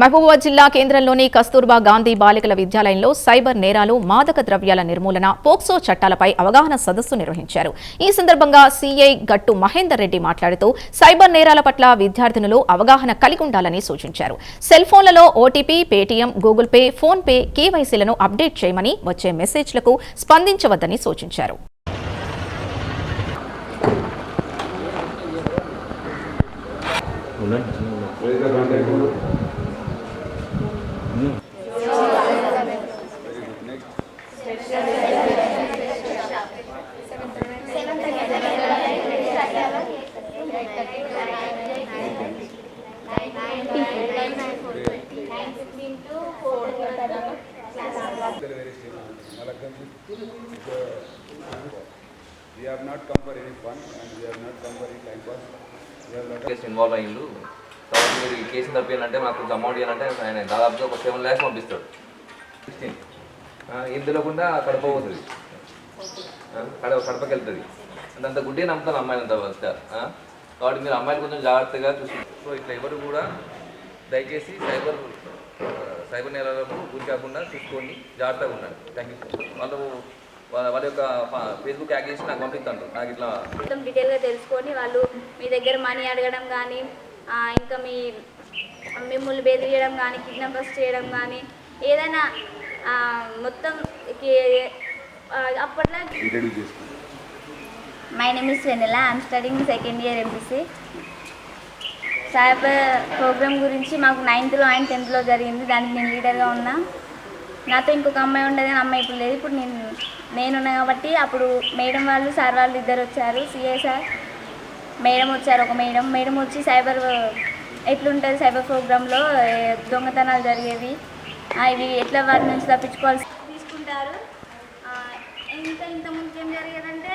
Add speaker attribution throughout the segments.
Speaker 1: మహబూబాబాద్ జిల్లా కేంద్రంలోని కస్తూర్బా గాంధీ బాలికల విద్యాలయంలో సైబర్ నేరాలు మాదక ద్రవ్యాల నిర్మూలన పోక్సో చట్టాలపై అవగాహన సదస్సు నిర్వహించారు. ఈ సందర్భంగా సీఐ గట్టు మహేందర్ రెడ్డి మాట్లాడుతూ సైబర్ నేరాల పట్ల విద్యార్థినులు అవగాహన కలిగి ఉండాలని సూచించారు. సెల్ ఫోన్లలో OTP Paytm Google Pay PhonePe కేవైసీలను update చేయమని వచ్చే మెసేజ్లకు స్పందించవద్దని సూచించారు.
Speaker 2: We have not come for any fun and we have not come for any time pass. We have
Speaker 3: case involve అయ్యిండు. కాబట్టి మీరు ఈ కేసు తప్పియాలంటే మాకు కొంచెం అమౌంట్ ఇవ్వాలంటే ఆయన దాదాపుగా ఒక సెవెన్ ల్యాక్స్ పంపిస్తాడు. సిక్స్టీన్ ఇందులో కూడా కడప పోతుంది. కడప కడపకి వెళ్తుంది అంత గుడ్డే నమ్ముతాను అమ్మాయిలు అంత కాబట్టి మీరు అమ్మాయిలు కొంచెం జాగ్రత్తగా చూసి సో ఇట్లా ఎవరు కూడా దయచేసి సైబర్ సైబర్ నేరాలకు గురి కాకుండా చూసుకొని జాగ్రత్తగా ఉండండి. థ్యాంక్ యూ వాళ్ళు వాళ్ళ యొక్క ఫేస్బుక్ యాక్ చేసి నాకు పంపిస్తాను నాకు ఇట్లా
Speaker 4: మొత్తం డీటెయిల్గా తెలుసుకొని వాళ్ళు మీ దగ్గర మనీ అడగడం కానీ ఇంకా మీ మిమ్మల్ని బెదిరియడం కానీ కిడ్నాపర్స్ చేయడం కానీ ఏదైనా మొత్తం అప్పట్లో. My name is Vennela I'm studying second year MPC cyber programme గురించి మాకు నైన్త్లో అండ్ టెన్త్లో జరిగింది. దానికి నేను లీడర్గా ఉన్నా. నాతో ఇంకొక అమ్మాయి ఉండదు అని అమ్మాయి ఇప్పుడు లేదు. ఇప్పుడు నేను నేనున్నా కాబట్టి అప్పుడు మేడం వాళ్ళు సార్ వాళ్ళు ఇద్దరు వచ్చారు. సిఏ సార్ మేడం వచ్చారు ఒక మేడం. మేడం వచ్చి సైబర్ ఎట్లుంటుంది సైబర్ ప్రోగ్రాంలో దొంగతనాలు జరిగేవి ఆ, ఇవి ఎట్లా వారి నుంచి తప్పించుకోవాల్సి తీసుకుంటారు. ఆ, ఇంకా ఇంత ముందు ఏం జరిగేదంటే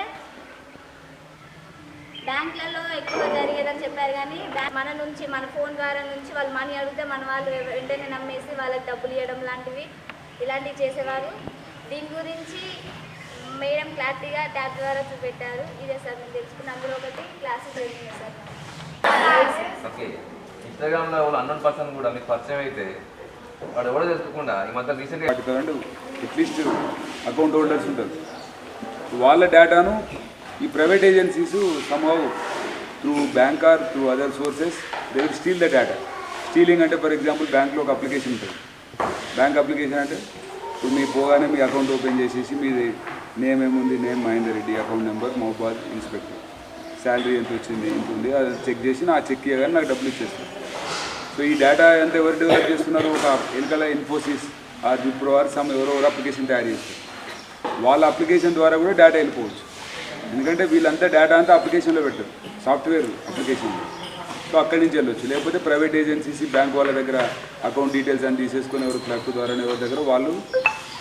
Speaker 4: బ్యాంకులలో ఎక్కువ జరిగేదని చెప్పారు కానీ బ్యాంక్ మన నుంచి మన ఫోన్ ద్వారా నుంచి వాళ్ళు మనీ అడిగితే మన వాళ్ళు వెంటనే నమ్మేసి వాళ్ళకి డబ్బులు ఇవ్వడం లాంటివి ఇలాంటివి చేసేవారు. దీని గురించి మేడం క్లారిటీగా ట్యాబ్ ద్వారా చూపెట్టారు. ఇదే సార్ నేను తెలుసుకున్న అందులో ఒకటి క్లాసెస్ జరిగింది సార్.
Speaker 3: ఓకే. ఇన్స్టాగ్రామ్లో వాళ్ళు కూడా మీకు పరిచయం అయితే వాడు ఎవడో తెలుసుకోకుండా ఈ మధ్య రీసెంట్గా
Speaker 2: అట్లీస్ట్ అకౌంట్ హోల్డర్స్ ఉంటారు. వాళ్ళ డేటాను ఈ private agencies somehow through bank or through other sources they will steal the data stealing అంటే ఫర్ ఎగ్జాంపుల్ బ్యాంక్లో ఒక అప్లికేషన్ ఉంటుంది. బ్యాంక్ అప్లికేషన్ అంటే ఇప్పుడు మీరు పోగానే మీ అకౌంట్ ఓపెన్ చేసేసి మీది నేమ్ ఏముంది? Name Mahender Reddy account number మహబాద్ ఇన్స్పెక్టర్ శాలరీ ఎంత వచ్చింది? ఎంత ఉంది? అది చెక్ చేసి నా చెక్ ఇవ్వగానే నాకు డబ్బులు ఇచ్చేస్తాను సో ఈ డేటా ఎంత ఎవరు డెవలప్ చేస్తున్నారు ఒక వెనకాల Infosys or Wipro or some ఎవరో ఎవరో అప్లికేషన్ తయారు చేస్తారు. వాళ్ళ అప్లికేషన్ ద్వారా కూడా డేటా వెళ్ళిపోవచ్చు. ఎందుకంటే వీళ్ళంతా డేటా అంతా అప్లికేషన్లో పెట్టారు సాఫ్ట్వేర్ అప్లికేషన్లో సో అక్కడి నుంచి వెళ్ళొచ్చు. లేకపోతే ప్రైవేట్ ఏజెన్సీస్ బ్యాంక్ వాళ్ళ దగ్గర అకౌంట్ డీటెయిల్స్ అని తీసేసుకొని ఎవరు క్లర్క్ ద్వారా ఎవరి దగ్గర వాళ్ళు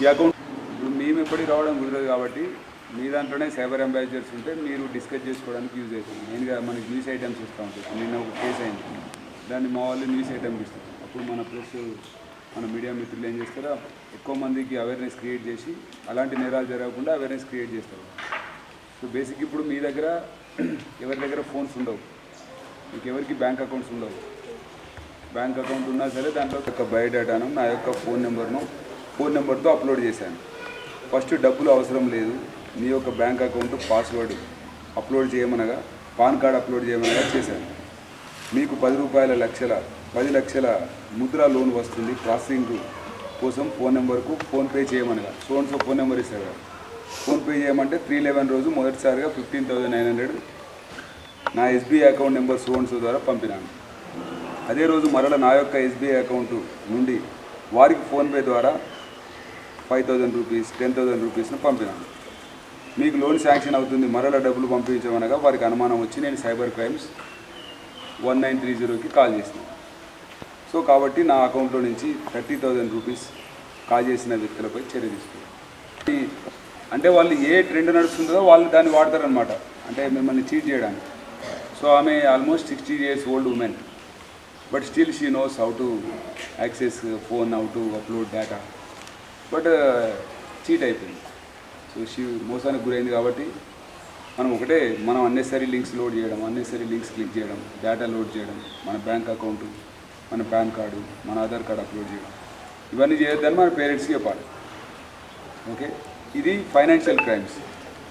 Speaker 2: ఈ అకౌంట్ ఇప్పుడు మేము ఎప్పటికి రావడం కుదరదు కాబట్టి మీ దాంట్లోనే సైబర్ అంబాసిడర్స్ ఉంటే మీరు డిస్కస్ చేసుకోవడానికి యూజ్ అవుతుంది. మెయిన్గా మనకి న్యూస్ ఐటమ్స్ వస్తూ ఉంటాయి. నిన్న ఒక కేసు అయింది. దాన్ని మా వాళ్ళు న్యూస్ ఐటమ్ ఇస్తారు. అప్పుడు మన ప్రెస్ మన మీడియా మిత్రులు ఏం చేస్తారో? ఎక్కువ మందికి అవేర్నెస్ క్రియేట్ చేసి అలాంటి నేరాలు జరగకుండా అవేర్నెస్ క్రియేట్ చేస్తారు. సో బేసిక్ ఇప్పుడు మీ దగ్గర ఎవరి దగ్గర ఫోన్స్ ఉండవు? మీకు ఎవరికి బ్యాంక్ అకౌంట్స్ ఉండవు? బ్యాంక్ అకౌంట్ ఉన్నా సరే దాంట్లో యొక్క బయోడేటాను నా యొక్క ఫోన్ నెంబర్ను ఫోన్ నెంబర్తో అప్లోడ్ చేశాను. ఫస్ట్ డబ్బులు అవసరం లేదు. మీ యొక్క బ్యాంక్ అకౌంట్ పాస్వర్డ్ అప్లోడ్ చేయమనగా పాన్ కార్డ్ అప్లోడ్ చేయమనగా చేశాను. మీకు పది రూపాయల లక్షల పది లక్షల ముద్ర లోన్ వస్తుంది. ప్రాసెసింగ్ కోసం ఫోన్ నెంబర్కు ఫోన్పే చేయమనగా. సో ఫోన్ నెంబర్ ఇస్తారు కదా. ఫోన్పే చేయమంటే త్రీ లెవెన్ రోజు మొదటిసారిగా ఫిఫ్టీన్ థౌజండ్ నైన్ హండ్రెడ్ నా ఎస్బీఐ అకౌంట్ నెంబర్ సోన్స్ ద్వారా పంపినాను. అదే రోజు మరల నా యొక్క ఎస్బీఐ అకౌంట్ నుండి వారికి ఫోన్పే ద్వారా five thousand rupees ten thousand రూపీస్ను పంపినాను. మీకు లోన్ శాంక్షన్ అవుతుంది మరల డబ్బులు పంపించమనగా వారికి అనుమానం వచ్చి నేను cyber crimes one nine three జీరోకి కాల్ చేసిన. సో కాబట్టి నా అకౌంట్లో నుంచి థర్టీ థౌజండ్ రూపీస్ కాల్ చేసిన వ్యక్తులపై చర్య తీసుకున్నాను. అంటే వాళ్ళు ఏ ట్రెండ్ నడుస్తుందో వాళ్ళు దాన్ని వాడతారనమాట అంటే మిమ్మల్ని చీట్ చేయడానికి. సో ఆమె almost sixty years old women. But still she knows how to access phone how to upload data. But cheat అయిపోయింది. సో షీ మోసానికి గురైంది కాబట్టి మనం ఒకటే మనం అన్నెసరీ లింక్స్ లోడ్ చేయడం అన్నెసరీ లింక్స్ క్లిక్ చేయడం డేటా లోడ్ చేయడం మన బ్యాంక్ అకౌంట్ మన పాన్ కార్డు మన ఆధార్ కార్డు అప్లోడ్ చేయడం. ఇవన్నీ చేయొద్దని మన పేరెంట్స్కి చెప్పాలి. ఓకే? ఇది ఫైనాన్షియల్ క్రైమ్స్